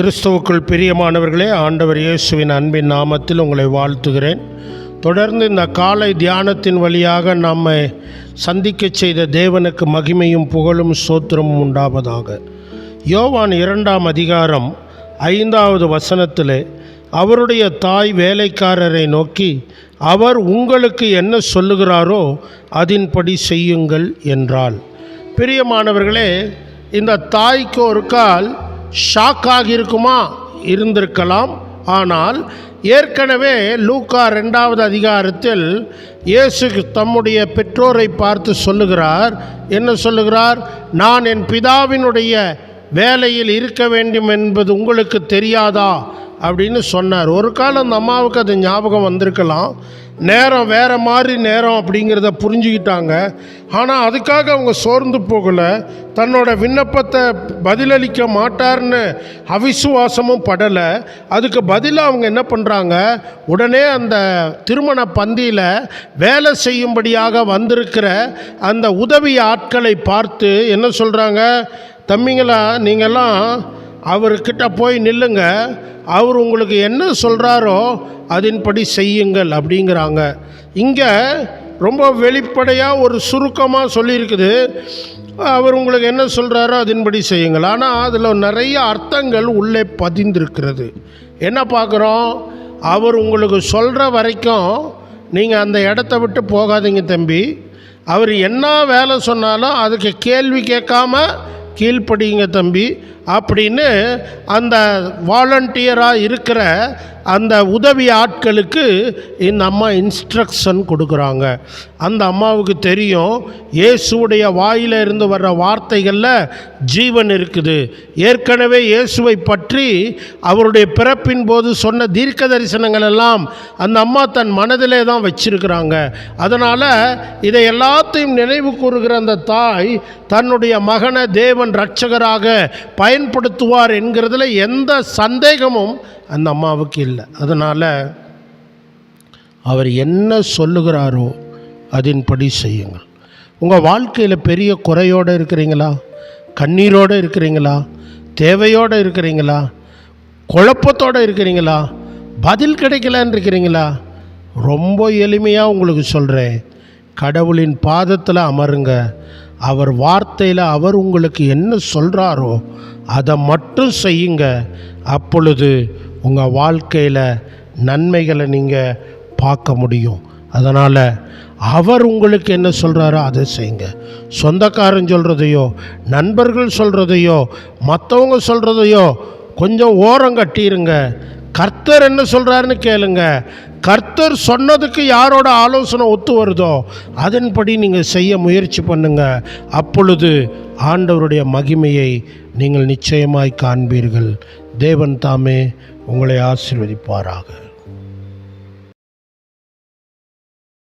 கிறிஸ்துவுக்குள் பிரியமானவர்களே ஆண்டவர் இயேசுவின் அன்பின் நாமத்தில் உங்களை வாழ்த்துகிறேன். தொடர்ந்து இந்த காலை தியானத்தின் வழியாக நம்மை சந்திக்க செய்த தேவனுக்கு மகிமையும் புகழும் சோத்திரமும் உண்டாவதாக. யோவான் இரண்டாம் அதிகாரம் ஐந்தாவது வசனத்தில் அவருடைய தாய் வேலைக்காரரை நோக்கி அவர் உங்களுக்கு என்ன சொல்லுகிறாரோ அதன்படி செய்யுங்கள் என்றாள். பிரியமானவர்களே இந்த தாய்க்கு ஒரு கால் ஷாக் ஆகியிருக்குமா இருந்திருக்கலாம். ஆனால் ஏற்கனவே லூக்கா ரெண்டாவது அதிகாரத்தில் இயேசு தம்முடைய பெற்றோரை பார்த்து சொல்லுகிறார். என்ன சொல்லுகிறார்? நான் என் பிதாவினுடைய வேலையில் இருக்க வேண்டும் என்பது உங்களுக்கு தெரியாதா? அப்படின்னு சொன்னார். ஒரு காலம் அந்த அம்மாவுக்கு அது ஞாபகம் வந்திருக்கலாம். நேரம் வேறு மாதிரி நேரம் அப்படிங்கிறத புரிஞ்சுக்கிட்டாங்க. ஆனால் அதுக்காக அவங்க சோர்ந்து போகலை. தன்னோட விண்ணப்பத்தை பதிலளிக்க மாட்டார்னு அவிசுவாசமும் படலை. அதுக்கு பதிலாக அவங்க என்ன பண்ணுறாங்க உடனே அந்த திருமண பந்தியில் வேலை செய்யும்படியாக வந்திருக்கிற அந்த உதவி ஆட்களை பார்த்து என்ன சொல்கிறாங்க தம்பிங்களா நீங்கள்லாம் அவர்கிட்ட போய் நில்லுங்க. அவர் உங்களுக்கு என்ன சொல்கிறாரோ அதன்படி செய்யுங்கள் அப்படிங்கிறாங்க. இங்கே ரொம்ப வெளிப்படையாக ஒரு சுருக்கமாக சொல்லியிருக்குது. அவர் உங்களுக்கு என்ன சொல்கிறாரோ அதன்படி செய்யுங்கள். ஆனால் அதில் நிறைய அர்த்தங்கள் உள்ளே பதிந்திருக்கிறது. என்ன பார்க்குறோம்? அவர் உங்களுக்கு சொல்கிற வரைக்கும் நீங்கள் அந்த இடத்த விட்டு போகாதீங்க தம்பி. அவர் என்ன வேலை சொன்னாலும் அதுக்கு கேள்வி கேட்காம கீழ்ப்படிங்க தம்பி. அப்படின்னு அந்த வாலண்டியராக இருக்கிற அந்த உதவி ஆட்களுக்கு இந்த அம்மா இன்ஸ்ட்ரக்ஷன் கொடுக்குறாங்க. அந்த அம்மாவுக்கு தெரியும் இயேசுவுடைய வாயில் இருந்து வர்ற வார்த்தைகளில் ஜீவன் இருக்குது. ஏற்கனவே இயேசுவை பற்றி அவருடைய பிறப்பின் போது சொன்ன தீர்க்க தரிசனங்கள் எல்லாம் அந்த அம்மா தன் மனதிலே தான் வச்சிருக்கிறாங்க. அதனால் இதை எல்லாத்தையும் நினைவு கூறுகிற அந்த தாய் தன்னுடைய மகனை தேவன் ரட்சகராக பயன்படுத்துவார் என்கிறதுல எந்த சந்தேகமும் அந்த அம்மாவுக்கு இல்லை. அதனால் அவர் என்ன சொல்லுகிறாரோ அதன்படி செய்யுங்கள். உங்கள் வாழ்க்கையில் பெரிய குறையோடு இருக்கிறீங்களா? கண்ணீரோடு இருக்கிறீங்களா? தேவையோடு இருக்கிறீங்களா? குழப்பத்தோடு இருக்கிறீங்களா? பதில் கிடைக்கலன்னு இருக்கிறீங்களா? ரொம்ப எளிமையாக உங்களுக்கு சொல்கிறேன் கடவுளின் பாதத்தில் அமருங்க. அவர் வார்த்தையில் அவர் உங்களுக்கு என்ன சொல்கிறாரோ அதை மட்டும் செய்யுங்க. அப்பொழுது உங்கள் வாழ்க்கையில் நன்மைகளை நீங்கள் பார்க்க முடியும். அதனால் அவர் உங்களுக்கு என்ன சொல்கிறாரோ அதை செய்யுங்க. சொந்தக்காரன் சொல்கிறதையோ நண்பர்கள் சொல்கிறதையோ மற்றவங்க சொல்கிறதையோ கொஞ்சம் ஓரம் கட்டிடுங்க கர்த்தர் என்ன சொல்கிறாருன்னு கேளுங்க. கர்த்தர் சொன்னதுக்கு யாரோட ஆலோசனை ஒத்து வருதோ அதன்படி நீங்கள் செய்ய முயற்சி பண்ணுங்க. அப்பொழுது ஆண்டவருடைய மகிமையை நீங்கள் நிச்சயமாய் காண்பீர்கள். தேவன் தாமே உங்களை ஆசீர்வதிப்பாராக.